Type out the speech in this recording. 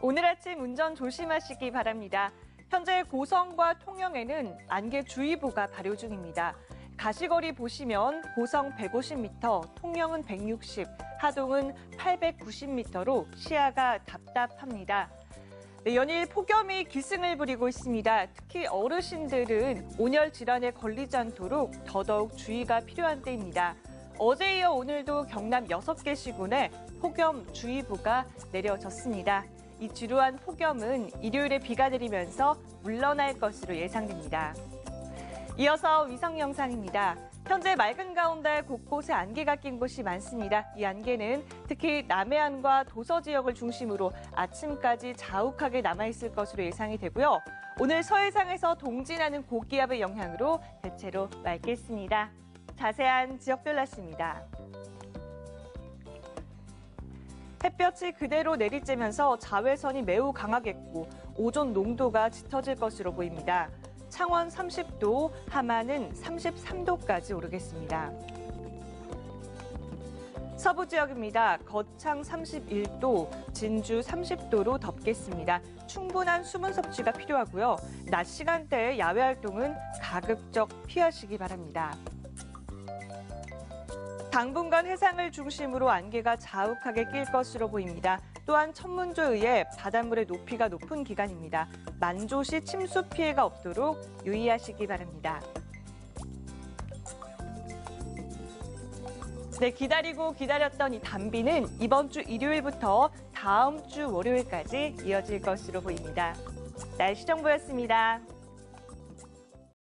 오늘 아침 운전 조심하시기 바랍니다. 현재 고성과 통영에는 안개주의보가 발효 중입니다. 가시거리 보시면 고성 150m, 통영은 160, 하동은 890m로 시야가 답답합니다. 네, 연일 폭염이 기승을 부리고 있습니다. 특히 어르신들은 온열 질환에 걸리지 않도록 더더욱 주의가 필요한 때입니다. 어제 이어 오늘도 경남 6개 시군에 폭염주의보가 내려졌습니다. 이 주루한 폭염은 일요일에 비가 내리면서 물러날 것으로 예상됩니다. 이어서 위성 영상입니다. 현재 맑은 가운데 곳곳에 안개가 낀 곳이 많습니다. 이 안개는 특히 남해안과 도서 지역을 중심으로 아침까지 자욱하게 남아있을 것으로 예상이 되고요. 오늘 서해상에서 동진하는 고기압의 영향으로 대체로 맑겠습니다. 자세한 지역별 날씨입니다. 햇볕이 그대로 내리쬐면서 자외선이 매우 강하겠고 오존 농도가 짙어질 것으로 보입니다. 창원 30도, 함안은 33도까지 오르겠습니다. 서부 지역입니다. 거창 31도, 진주 30도로 덥겠습니다. 충분한 수분 섭취가 필요하고요. 낮 시간대에 야외 활동은 가급적 피하시기 바랍니다. 당분간 해상을 중심으로 안개가 자욱하게 낄 것으로 보입니다. 또한 천문조에 의해 바닷물의 높이가 높은 기간입니다. 만조시 침수 피해가 없도록 유의하시기 바랍니다. 네, 기다리고 기다렸던 이 단비는 이번 주 일요일부터 다음 주 월요일까지 이어질 것으로 보입니다. 날씨 정보였습니다.